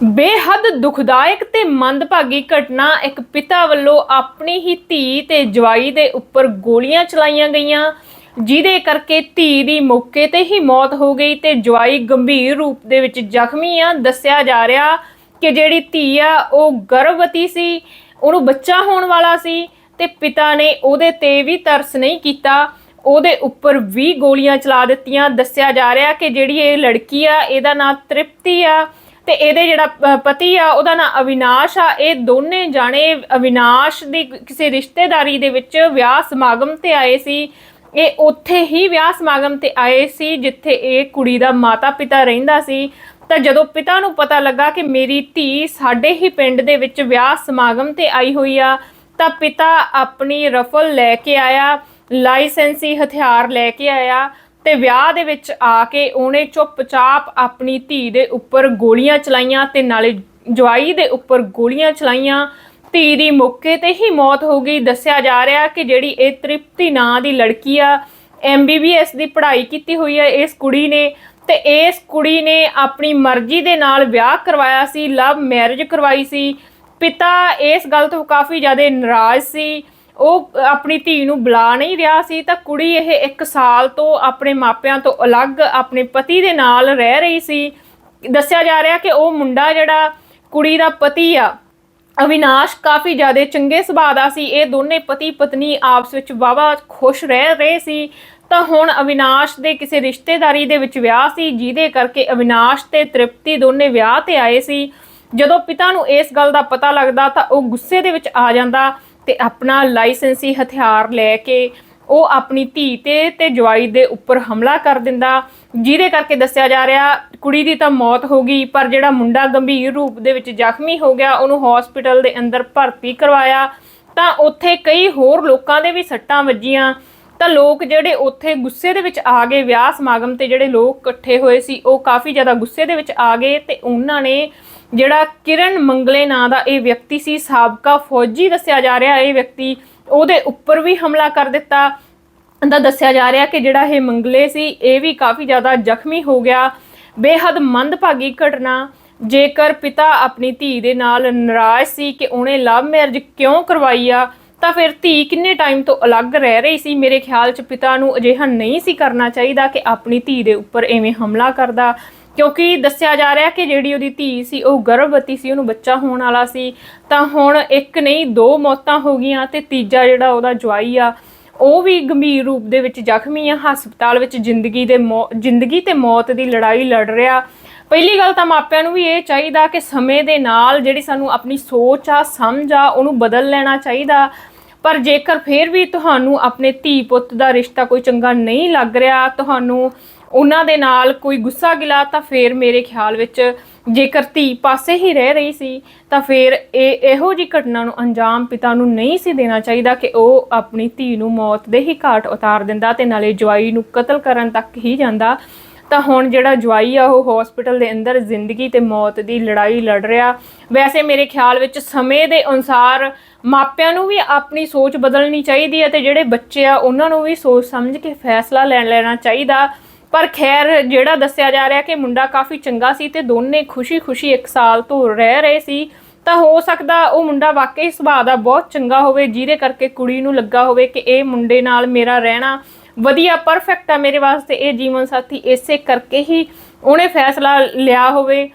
ਬੇਹੱਦ ਦੁਖਦਾਇਕ ਤੇ ਮੰਦਭਾਗੀ ਘਟਨਾ ਇੱਕ ਪਿਤਾ ਵੱਲੋਂ ਆਪਣੀ ਹੀ ਧੀ ਤੇ ਜਵਾਈ ਦੇ ਉੱਪਰ ਗੋਲੀਆਂ ਚਲਾਈਆਂ ਗਈਆਂ, ਜਿਹਦੇ ਕਰਕੇ ਧੀ ਦੀ ਮੌਕੇ ਤੇ ਹੀ ਮੌਤ ਹੋ ਗਈ ਤੇ ਜਵਾਈ ਗੰਭੀਰ ਰੂਪ ਦੇ ਵਿੱਚ ਜ਼ਖਮੀ ਆ। ਦੱਸਿਆ ਜਾ ਰਿਹਾ ਕਿ ਜਿਹੜੀ ਧੀ ਆ, ਉਹ ਗਰਭਵਤੀ ਸੀ, ਉਹਨੂੰ ਬੱਚਾ ਹੋਣ ਵਾਲਾ ਸੀ ਤੇ ਪਿਤਾ ਨੇ ਉਹਦੇ ਤੇ ਵੀ ਤਰਸ ਨਹੀਂ ਕੀਤਾ। ਉਹਦੇ ਉੱਪਰ ਵੀ ਗੋਲੀਆਂ ਚਲਾ ਦਿੱਤੀਆਂ। ਦੱਸਿਆ ਜਾ ਰਿਹਾ ਕਿ ਜਿਹੜੀ ਇਹ ਲੜਕੀ ਆ, ਇਹਦਾ ਨਾਂ ਤ੍ਰਿਪਤੀ ਆ। ਤੇ ਇਹਦੇ ਜਿਹੜਾ ਪਤੀ ਆ, ਉਹਦਾ ਨਾਂ ਅਵਿਨਾਸ਼ ਆ। ਇਹ ਦੋਨੇ ਜਾਣੇ ਅਵਿਨਾਸ਼ ਦੀ ਕਿਸੇ ਰਿਸ਼ਤੇਦਾਰੀ ਦੇ ਵਿੱਚ ਵਿਆਹ ਸਮਾਗਮ ਤੇ ਆਏ ਸੀ। ਇਹ ਉੱਥੇ ਹੀ ਵਿਆਹ ਸਮਾਗਮ ਤੇ ਆਏ ਸੀ, ਜਿੱਥੇ ਇਹ ਕੁੜੀ ਦਾ ਮਾਤਾ ਪਿਤਾ ਰਹਿੰਦਾ ਸੀ। ਤਾਂ ਜਦੋਂ ਪਿਤਾ ਨੂੰ ਪਤਾ ਲੱਗਾ ਕਿ ਮੇਰੀ ਧੀ ਸਾਡੇ ਹੀ ਪਿੰਡ ਦੇ ਵਿੱਚ ਵਿਆਹ ਸਮਾਗਮ ਤੇ ਆਈ ਹੋਈ ਆ, ਤਾਂ ਪਿਤਾ ਆਪਣੀ ਰਫਲ ਲੈ ਕੇ ਆਇਆ, ਲਾਇਸੈਂਸੀ ਹਥਿਆਰ ਲੈ ਕੇ ਆਇਆ। ਤੇ ਵਿਆਹ ਦੇ ਵਿੱਚ ਆ ਕੇ ਉਹਨੇ ਚੁੱਪਚਾਪ ਆਪਣੀ ਧੀ ਦੇ ਉੱਪਰ ਗੋਲੀਆਂ ਚਲਾਈਆਂ ਤੇ ਨਾਲੇ ਜਵਾਈ ਦੇ ਉੱਪਰ ਗੋਲੀਆਂ ਚਲਾਈਆਂ। ਧੀ ਦੀ ਮੌਕੇ ਤੇ ਹੀ ਮੌਤ ਹੋ ਗਈ। ਦੱਸਿਆ ਜਾ ਰਿਹਾ ਕਿ ਜਿਹੜੀ ਇਹ ਤ੍ਰਿਪਤੀ ਨਾਂ ਦੀ ਲੜਕੀ ਆ ਐਮਬੀਬੀਐਸ ਦੀ ਪੜ੍ਹਾਈ ਕੀਤੀ ਹੋਈ ਹੈ ਇਸ ਕੁੜੀ ਨੇ ਤੇ ਇਸ ਕੁੜੀ ਨੇ ਆਪਣੀ ਮਰਜ਼ੀ ਦੇ ਨਾਲ ਵਿਆਹ ਕਰਵਾਇਆ ਸੀ, ਲਵ ਮੈਰਿਜ ਕਰਵਾਈ ਸੀ। ਪਿਤਾ ਇਸ ਗੱਲ ਤੋਂ ਕਾਫੀ ਜ਼ਿਆਦਾ ਨਾਰਾਜ਼ ਸੀ। ਉਹ ਆਪਣੀ ਧੀ ਨੂੰ ਬੁਲਾ ਨਹੀਂ ਰਿਹਾ ਸੀ ਤਾਂ ਕੁੜੀ ਇਹ 1 ਸਾਲ ਤੋਂ ਆਪਣੇ ਮਾਪਿਆਂ ਤੋਂ ਅਲੱਗ ਆਪਣੇ ਪਤੀ ਦੇ ਨਾਲ ਰਹਿ ਰਹੀ ਸੀ। ਦੱਸਿਆ ਜਾ ਰਿਹਾ ਕਿ ਉਹ ਮੁੰਡਾ ਜਿਹੜਾ ਕੁੜੀ ਦਾ ਪਤੀ ਆ, ਅਵਿਨਾਸ਼ ਕਾਫੀ ਜ਼ਿਆਦਾ ਚੰਗੇ ਸੁਭਾਅ ਦਾ ਸੀ। ਇਹ ਦੋਨੇ ਪਤੀ ਪਤਨੀ ਆਪਸ ਵਿੱਚ ਵਾਵਾ ਖੁਸ਼ ਰਹਿ ਰਹੇ ਸੀ। ਤਾਂ ਹੁਣ ਅਵਿਨਾਸ਼ ਦੇ ਕਿਸੇ ਰਿਸ਼ਤੇਦਾਰੀ ਦੇ ਵਿੱਚ ਵਿਆਹ ਸੀ, ਜਿਹਦੇ ਕਰਕੇ ਅਵਿਨਾਸ਼ ਤੇ ਤ੍ਰਿਪਤੀ ਦੋਨੇ ਵਿਆਹ ਤੇ ਆਏ ਸੀ। ਜਦੋਂ ਪਿਤਾ ਨੂੰ ਇਸ ਗੱਲ ਦਾ ਪਤਾ ਲੱਗਦਾ ਤਾਂ ਉਹ ਗੁੱਸੇ ਦੇ ਵਿੱਚ ਆ ਜਾਂਦਾ। ਤੇ ਆਪਣਾ ਲਾਇਸੈਂਸੀ ਹਥਿਆਰ ਲੈ ਕੇ ਉਹ ਆਪਣੀ ਧੀ ਤੇ ਤੇ ਜਵਾਈ ਦੇ ਉੱਪਰ ਹਮਲਾ ਕਰ ਦਿੰਦਾ, ਜਿਹਦੇ ਕਰਕੇ ਦੱਸਿਆ ਜਾ ਰਿਹਾ ਕੁੜੀ ਦੀ ਤਾਂ ਮੌਤ ਹੋ ਗਈ, ਪਰ ਜਿਹੜਾ ਮੁੰਡਾ ਗੰਭੀਰ ਰੂਪ ਦੇ ਵਿੱਚ ਜ਼ਖਮੀ ਹੋ ਗਿਆ, ਉਹਨੂੰ ਹਸਪੀਟਲ ਦੇ ਅੰਦਰ ਭਰਤੀ ਕਰਵਾਇਆ। ਤਾਂ ਉੱਥੇ ਕਈ ਹੋਰ ਲੋਕਾਂ ਦੇ ਵੀ ਸੱਟਾਂ ਵੱਜੀਆਂ। ਤਾਂ ਲੋਕ ਜਿਹੜੇ ਉੱਥੇ ਗੁੱਸੇ ਦੇ ਵਿੱਚ ਆ ਗਏ, ਵਿਆਹ ਸਮਾਗਮ ਤੇ ਜਿਹੜੇ ਲੋਕ ਇਕੱਠੇ ਹੋਏ ਸੀ, ਉਹ ਕਾਫੀ ਜ਼ਿਆਦਾ ਗੁੱਸੇ ਦੇ ਵਿੱਚ ਆ ਗਏ ਤੇ ਉਹਨਾਂ ਨੇ ਜਿਹੜਾ ਕਿਰਨ ਮੰਗਲੇ ਨਾਂ ਦਾ ਇਹ ਵਿਅਕਤੀ ਸੀ, ਸਾਬਕਾ ਫੌਜੀ ਦੱਸਿਆ ਜਾ ਰਿਹਾ ਇਹ ਵਿਅਕਤੀ, ਉਹਦੇ ਉੱਪਰ ਵੀ ਹਮਲਾ ਕਰ ਦਿੱਤਾ। ਦਾ ਦੱਸਿਆ ਜਾ ਰਿਹਾ ਕਿ ਜਿਹੜਾ ਇਹ ਮੰਗਲੇ ਸੀ, ਇਹ ਵੀ ਕਾਫੀ ਜ਼ਿਆਦਾ ਜ਼ਖਮੀ ਹੋ ਗਿਆ। ਬੇਹੱਦ ਮੰਦਭਾਗੀ ਘਟਨਾ। ਜੇਕਰ ਪਿਤਾ ਆਪਣੀ ਧੀ ਦੇ ਨਾਲ ਨਾਰਾਜ਼ ਸੀ ਕਿ ਉਹਨੇ ਲਵ ਮੈਰਿਜ ਕਿਉਂ ਕਰਵਾਈ ਆ, ਤਾਂ ਫਿਰ ਧੀ ਕਿੰਨੇ ਟਾਈਮ ਤੋਂ ਅਲੱਗ ਰਹਿ ਰਹੀ ਸੀ? ਮੇਰੇ ਖਿਆਲ 'ਚ ਪਿਤਾ ਨੂੰ ਅਜਿਹਾ ਨਹੀਂ ਸੀ ਕਰਨਾ ਚਾਹੀਦਾ ਕਿ ਆਪਣੀ ਧੀ ਦੇ ਉੱਪਰ ਐਵੇਂ ਹਮਲਾ ਕਰਦਾ। ਕਿਉਂਕਿ ਦੱਸਿਆ ਜਾ ਰਿਹਾ ਕਿ ਜਿਹੜੀ ਉਹਦੀ ਧੀ ਸੀ, ਉਹ ਗਰਭਵਤੀ ਸੀ, ਉਹਨੂੰ ਬੱਚਾ ਹੋਣ ਵਾਲਾ ਸੀ। ਤਾਂ ਹੁਣ ਇੱਕ ਨਹੀਂ, ਦੋ ਮੌਤਾਂ ਹੋ ਗਈਆਂ ਤੇ ਤੀਜਾ ਜਿਹੜਾ ਉਹਦਾ ਜਵਾਈ ਆ, ਉਹ ਵੀ ਗੰਭੀਰ ਰੂਪ ਦੇ ਵਿੱਚ ਜ਼ਖਮੀ ਆ। ਹਸਪਤਾਲ ਵਿੱਚ ਜ਼ਿੰਦਗੀ ਦੇ ਮੌ- ਜ਼ਿੰਦਗੀ ਤੇ ਮੌਤ ਦੀ ਲੜਾਈ ਲੜ ਰਿਹਾ। ਪਹਿਲੀ ਗੱਲ ਤਾਂ ਮਾਪਿਆਂ ਨੂੰ ਵੀ ਇਹ ਚਾਹੀਦਾ ਕਿ ਸਮੇਂ ਦੇ ਨਾਲ ਜਿਹੜੀ ਸਾਨੂੰ ਆਪਣੀ ਸੋਚ ਆ, ਸਮਝ ਆ, ਉਹਨੂੰ ਬਦਲ ਲੈਣਾ ਚਾਹੀਦਾ। ਪਰ ਜੇਕਰ ਫਿਰ ਵੀ ਤੁਹਾਨੂੰ ਆਪਣੇ ਧੀ ਪੁੱਤ ਦਾ ਰਿਸ਼ਤਾ ਕੋਈ ਚੰਗਾ ਨਹੀਂ ਲੱਗ ਰਿਹਾ, ਤੁਹਾਨੂੰ ਉਹਨਾਂ ਦੇ ਨਾਲ ਕੋਈ ਗੁੱਸਾ ਗਿਲਾ ਤਾਂ ਫਿਰ ਮੇਰੇ ਖਿਆਲ ਵਿੱਚ ਜੇਕਰ ਧੀ ਪਾਸੇ ਹੀ ਰਹਿ ਰਹੀ ਸੀ, ਤਾਂ ਫਿਰ ਇਹ ਇਹੋ ਜੀ ਘਟਨਾ ਨੂੰ ਅੰਜਾਮ ਪਿਤਾ ਨੂੰ ਨਹੀਂ ਸੀ ਦੇਣਾ ਚਾਹੀਦਾ ਕਿ ਉਹ ਆਪਣੀ ਧੀ ਨੂੰ ਮੌਤ ਦੇ ਹੀ ਘਾਟ ਉਤਾਰ ਦਿੰਦਾ ਤੇ ਨਾਲੇ ਜਵਾਈ ਨੂੰ ਕਤਲ ਕਰਨ ਤੱਕ ਹੀ ਜਾਂਦਾ। ਤਾਂ ਹੁਣ ਜਿਹੜਾ ਜਵਾਈ ਆ, ਉਹ ਹਸਪੀਟਲ ਦੇ ਅੰਦਰ ਜ਼ਿੰਦਗੀ ਤੇ ਮੌਤ ਦੀ ਲੜਾਈ ਲੜ ਰਿਹਾ। ਵੈਸੇ ਮੇਰੇ ਖਿਆਲ ਵਿੱਚ ਸਮੇਂ ਦੇ ਅਨੁਸਾਰ ਮਾਪਿਆਂ ਨੂੰ ਵੀ ਆਪਣੀ ਸੋਚ ਬਦਲਣੀ ਚਾਹੀਦੀ ਹੈ ਤੇ ਜਿਹੜੇ ਬੱਚੇ ਆ, ਉਹਨਾਂ ਨੂੰ ਵੀ ਸੋਚ ਸਮਝ ਕੇ ਫੈਸਲਾ ਲੈਣ ਲੈਣਾ ਚਾਹੀਦਾ। ਪਰ ਖੈਰ, ਜਿਹੜਾ ਦੱਸਿਆ ਜਾ ਰਿਹਾ ਕਿ ਮੁੰਡਾ ਕਾਫੀ ਚੰਗਾ ਸੀ ਤੇ ਦੋਨੇ ਖੁਸ਼ੀ-ਖੁਸ਼ੀ ਇੱਕ ਸਾਲ ਤੋਂ ਰਹਿ ਰਹੇ ਸੀ, ਤਾਂ ਹੋ ਸਕਦਾ ਉਹ ਮੁੰਡਾ ਵਾਕਈ ਸੁਭਾਅ ਦਾ ਬਹੁਤ ਚੰਗਾ ਹੋਵੇ, ਜਿਹਦੇ ਕਰਕੇ ਕੁੜੀ ਨੂੰ ਲੱਗਾ ਹੋਵੇ ਕਿ ਇਹ ਮੁੰਡੇ ਨਾਲ ਮੇਰਾ ਰਹਿਣਾ ਵਧੀਆ, ਪਰਫੈਕਟ ਆ ਮੇਰੇ ਵਾਸਤੇ, ਇਹ ਜੀਵਨ ਸਾਥੀ ਇਸੇ ਕਰਕੇ ਹੀ ਉਹਨੇ ਫੈਸਲਾ ਲਿਆ ਹੋਵੇ।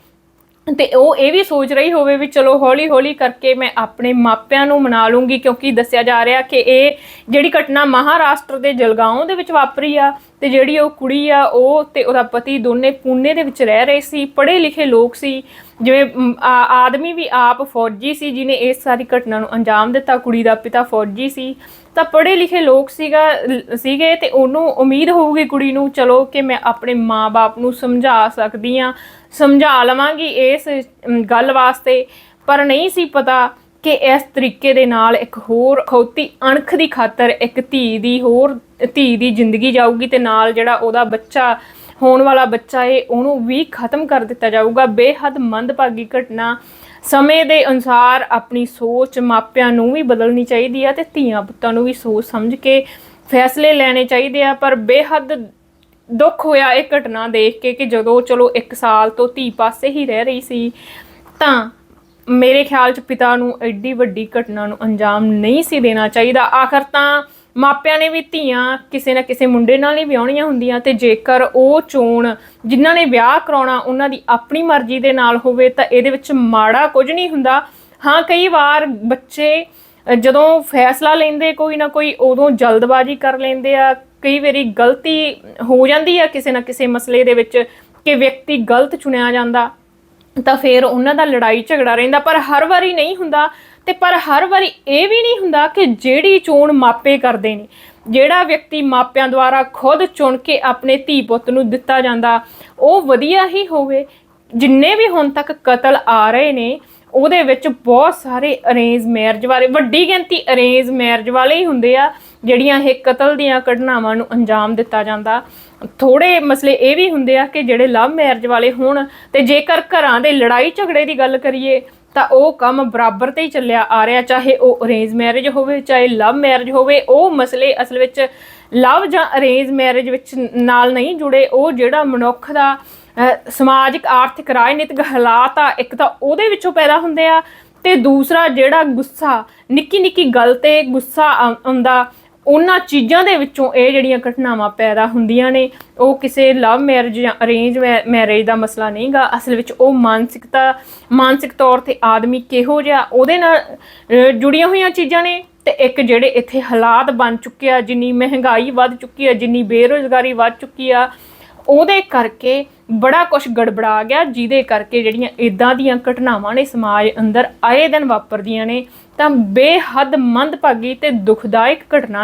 ਤੇ ਉਹ ਇਹ ਵੀ ਸੋਚ ਰਹੀ ਹੋਵੇ ਵੀ ਚਲੋ ਹੌਲੀ ਹੌਲੀ ਕਰਕੇ ਮੈਂ ਆਪਣੇ ਮਾਪਿਆਂ ਨੂੰ ਮਨਾ ਲੂੰਗੀ, ਕਿਉਂਕਿ ਦੱਸਿਆ ਜਾ ਰਿਹਾ ਕਿ ਇਹ ਜਿਹੜੀ ਘਟਨਾ ਮਹਾਰਾਸ਼ਟਰ ਦੇ ਜਲਗਾਓਂ ਦੇ ਵਿੱਚ ਵਾਪਰੀ ਆ ਤੇ ਜਿਹੜੀ ਉਹ ਕੁੜੀ ਆ, ਉਹ ਤੇ ਉਹਦਾ ਪਤੀ ਦੋਨੇ ਪੂਨੇ ਦੇ ਵਿੱਚ ਰਹਿ ਰਹੇ ਸੀ, ਪੜ੍ਹੇ ਲਿਖੇ ਲੋਕ ਸੀ। ਜਿਵੇਂ ਆ- ਆਦਮੀ ਵੀ ਆਪ ਫੌਜੀ ਸੀ ਜਿਨੇ ਇਸ ਸਾਰੀ ਘਟਨਾ ਨੂੰ ਅੰਜਾਮ ਦਿੱਤਾ, ਕੁੜੀ ਦਾ ਪਿਤਾ ਫੌਜੀ ਸੀ। ਤਾਂ ਪੜ੍ਹੇ ਲਿਖੇ ਲੋਕ ਸੀਗਾ ਸੀਗੇ ਤੇ ਉਹਨੂੰ ਉਮੀਦ ਹੋਊਗੀ ਕੁੜੀ ਨੂੰ, ਚਲੋ ਕਿ ਮੈਂ ਆਪਣੇ ਮਾਪੇ ਨੂੰ ਸਮਝਾ ਸਕਦੀ ਆ, ਸਮਝਾ ਲਵਾਂਗੀ ਇਸ ਗੱਲ ਵਾਸਤੇ। ਪਰ ਨਹੀਂ ਸੀ ਪਤਾ ਕਿ ਇਸ ਤਰੀਕੇ ਦੇ ਨਾਲ ਇੱਕ ਹੋਰ ਖੌਤੀ ਅਣਖ ਦੀ ਖਾਤਰ ਇੱਕ ਧੀ ਦੀ ਹੋਰ ਧੀ ਦੀ ਜ਼ਿੰਦਗੀ ਜਾਊਗੀ ਤੇ ਨਾਲ ਜਿਹੜਾ ਉਹਦਾ ਬੱਚਾ ਹੋਣ ਵਾਲਾ ਬੱਚਾ ਏ, ਉਹਨੂੰ ਵੀ ਖਤਮ ਕਰ ਦਿੱਤਾ ਜਾਊਗਾ। ਬੇਹੱਦ ਮੰਦਭਾਗੀ ਘਟਨਾ। ਸਮੇਂ ਦੇ ਅਨੁਸਾਰ ਆਪਣੀ ਸੋਚ ਮਾਪਿਆਂ ਨੂੰ ਵੀ ਬਦਲਣੀ ਚਾਹੀਦੀ ਆ ਤੇ ਧੀਆਂ ਪੁੱਤਾਂ ਨੂੰ ਵੀ ਸੋਚ ਸਮਝ ਕੇ ਫੈਸਲੇ ਲੈਣੇ ਚਾਹੀਦੇ ਆ, ਪਰ ਬੇਹੱਦ ਦੁੱਖ ਹੋਇਆ ਇਹ ਘਟਨਾ ਦੇਖ ਕੇ ਕਿ ਜਦੋਂ ਚਲੋ 1 ਸਾਲ ਤੋਂ ਧੀ ਪਾਸੇ ਹੀ ਰਹਿ ਰਹੀ ਸੀ, ਤਾਂ ਮੇਰੇ ਖਿਆਲ 'ਚ ਪਿਤਾ ਨੂੰ ਐਡੀ ਵੱਡੀ ਘਟਨਾ ਨੂੰ ਅੰਜਾਮ ਨਹੀਂ ਸੀ ਦੇਣਾ ਚਾਹੀਦਾ। ਆਖਰ ਤਾਂ ਮਾਪਿਆਂ ਨੇ ਵੀ ਧੀਆਂ ਕਿਸੇ ਨਾ ਕਿਸੇ ਮੁੰਡੇ ਨਾਲ ਹੀ ਵਿਆਹਣੀਆਂ ਹੁੰਦੀਆਂ ਤੇ ਜੇਕਰ ਉਹ ਚੋਣ ਜਿਨ੍ਹਾਂ ਨੇ ਵਿਆਹ ਕਰਾਉਣਾ ਉਹਨਾਂ ਦੀ ਆਪਣੀ ਮਰਜ਼ੀ ਦੇ ਨਾਲ ਹੋਵੇ ਤਾਂ ਇਹਦੇ ਵਿੱਚ ਮਾੜਾ ਕੁਝ ਨਹੀਂ ਹੁੰਦਾ। ਹਾਂ, ਕਈ ਵਾਰ ਬੱਚੇ ਜਦੋਂ ਫੈਸਲਾ ਲੈਂਦੇ ਕੋਈ ਨਾ ਕੋਈ ਉਦੋਂ ਜਲਦਬਾਜ਼ੀ ਕਰ ਲੈਂਦੇ ਆ। ਕਈ ਵਾਰੀ ਗਲਤੀ ਹੋ ਜਾਂਦੀ ਆ ਕਿਸੇ ਨਾ ਕਿਸੇ ਮਸਲੇ ਦੇ ਵਿੱਚ ਕਿ ਵਿਅਕਤੀ ਗਲਤ ਚੁਣਿਆ ਜਾਂਦਾ। ਤਾਂ ਫਿਰ ਉਹਨਾਂ ਦਾ ਲੜਾਈ ਝਗੜਾ ਰਹਿੰਦਾ, ਪਰ ਹਰ ਵਾਰੀ ਨਹੀਂ ਹੁੰਦਾ ਤੇ ਪਰ ਹਰ ਵਾਰੀ ਇਹ ਵੀ ਨਹੀਂ ਹੁੰਦਾ ਕਿ ਜਿਹੜੀ ਚੋਣ ਮਾਪੇ ਕਰਦੇ ਨੇ, ਜਿਹੜਾ ਵਿਅਕਤੀ ਮਾਪਿਆਂ ਦੁਆਰਾ ਖੁਦ ਚੁਣ ਕੇ ਆਪਣੇ ਧੀ ਪੁੱਤ ਨੂੰ ਦਿੱਤਾ ਜਾਂਦਾ, ਉਹ ਵਧੀਆ ਹੀ ਹੋਵੇ, ਜਿੰਨੇ ਵੀ ਹੁਣ ਤੱਕ ਕਤਲ ਆ ਰਹੇ ਨੇ ਉਹਦੇ ਵਿੱਚ ਬਹੁਤ ਸਾਰੇ ਅਰੇਂਜ ਮੈਰਿਜ ਵਾਲੇ, ਵੱਡੀ ਗਿਣਤੀ ਅਰੇਂਜ ਮੈਰਿਜ ਵਾਲੇ ਹੀ ਹੁੰਦੇ ਆ, ਜਿਹੜੀਆਂ ਇਹ ਕਤਲ ਦੀਆਂ ਘਟਨਾਵਾਂ ਨੂੰ ਅੰਜਾਮ ਦਿੱਤਾ ਜਾਂਦਾ। ਥੋੜੇ ਮਸਲੇ ਇਹ ਵੀ ਹੁੰਦੇ ਆ ਕਿ ਜਿਹੜੇ ਲਵ ਮੈਰਿਜ ਵਾਲੇ ਹੋਣ ਤੇ ਜੇਕਰ ਘਰਾਂ ਦੇ ਲੜਾਈ ਝਗੜੇ ਦੀ ਗੱਲ ਕਰੀਏ, ਤਾਂ ਉਹ ਕੰਮ ਬਰਾਬਰ ਤੇ ਹੀ ਚੱਲਿਆ ਆ ਰਿਹਾ, ਚਾਹੇ ਉਹ ਅਰੇਂਜ ਮੈਰਿਜ ਹੋਵੇ, ਚਾਹੇ ਲਵ ਮੈਰਿਜ ਹੋਵੇ, ਉਹ ਮਸਲੇ ਅਸਲ ਵਿੱਚ ਲਵ ਜਾਂ ਅਰੇਂਜ ਮੈਰਿਜ ਵਿੱਚ ਨਾਲ ਨਹੀਂ ਜੁੜੇ, ਉਹ ਜਿਹੜਾ ਮਨੁੱਖ ਦਾ ਸਮਾਜਿਕ, ਆਰਥਿਕ, ਰਾਜਨੀਤਿਕ ਹਾਲਾਤ ਆ, ਇੱਕ ਤਾਂ ਉਹਦੇ ਵਿੱਚੋਂ ਪੈਦਾ ਹੁੰਦੇ ਆ ਤੇ ਦੂਸਰਾ ਜਿਹੜਾ ਗੁੱਸਾ ਨਿੱਕੀ ਨਿੱਕੀ ਗੱਲ ਤੇ ਗੁੱਸਾ ਆ- ਆਉਂਦਾ, ਉਹਨਾਂ ਚੀਜ਼ਾਂ ਦੇ ਵਿੱਚੋਂ ਇਹ ਜਿਹੜੀਆਂ ਘਟਨਾਵਾਂ ਪੈਦਾ ਹੁੰਦੀਆਂ ਨੇ, ਉਹ ਕਿਸੇ ਲਵ ਮੈਰਿਜ ਜਾਂ ਅਰੇਂਜ ਮੈਰਿਜ ਦਾ ਮਸਲਾ ਨਹੀਂਗਾ, ਅਸਲ ਵਿੱਚ ਉਹ ਮਾਨਸਿਕਤਾ, ਮਾਨਸਿਕ ਤੌਰ ਤੇ ਆਦਮੀ ਕਿਹੋ ਜਿਹਾ, ਉਹਦੇ ਨਾਲ ਜੁੜੀਆਂ ਹੋਈਆਂ ਚੀਜ਼ਾਂ ਨੇ, ਤੇ ਇੱਕ ਜਿਹੜੇ ਇੱਥੇ ਹਾਲਾਤ ਬਣ ਚੁੱਕੇ ਆ, ਜਿੰਨੀ ਮਹਿੰਗਾਈ ਵੱਧ ਚੁੱਕੀ ਆ, ਜਿੰਨੀ ਬੇਰੁਜ਼ਗਾਰੀ ਵੱਧ ਚੁੱਕੀ ਆ ਉਹਦੇ ਕਰਕੇ ਬੜਾ ਕੁਝ ਗੜਬੜਾ ਗਿਆ, ਜਿਹਦੇ ਕਰਕੇ ਜਿਹੜੀਆਂ ਇਦਾਂ ਦੀਆਂ ਘਟਨਾਵਾਂ ਨੇ ਸਮਾਜ ਅੰਦਰ ਆਏ ਦਿਨ ਵਾਪਰਦੀਆਂ ਨੇ, ਤਾਂ ਬੇਹੱਦ ਮੰਦਭਾਗੀ ਤੇ ਦੁਖਦਾਇਕ ਘਟਨਾ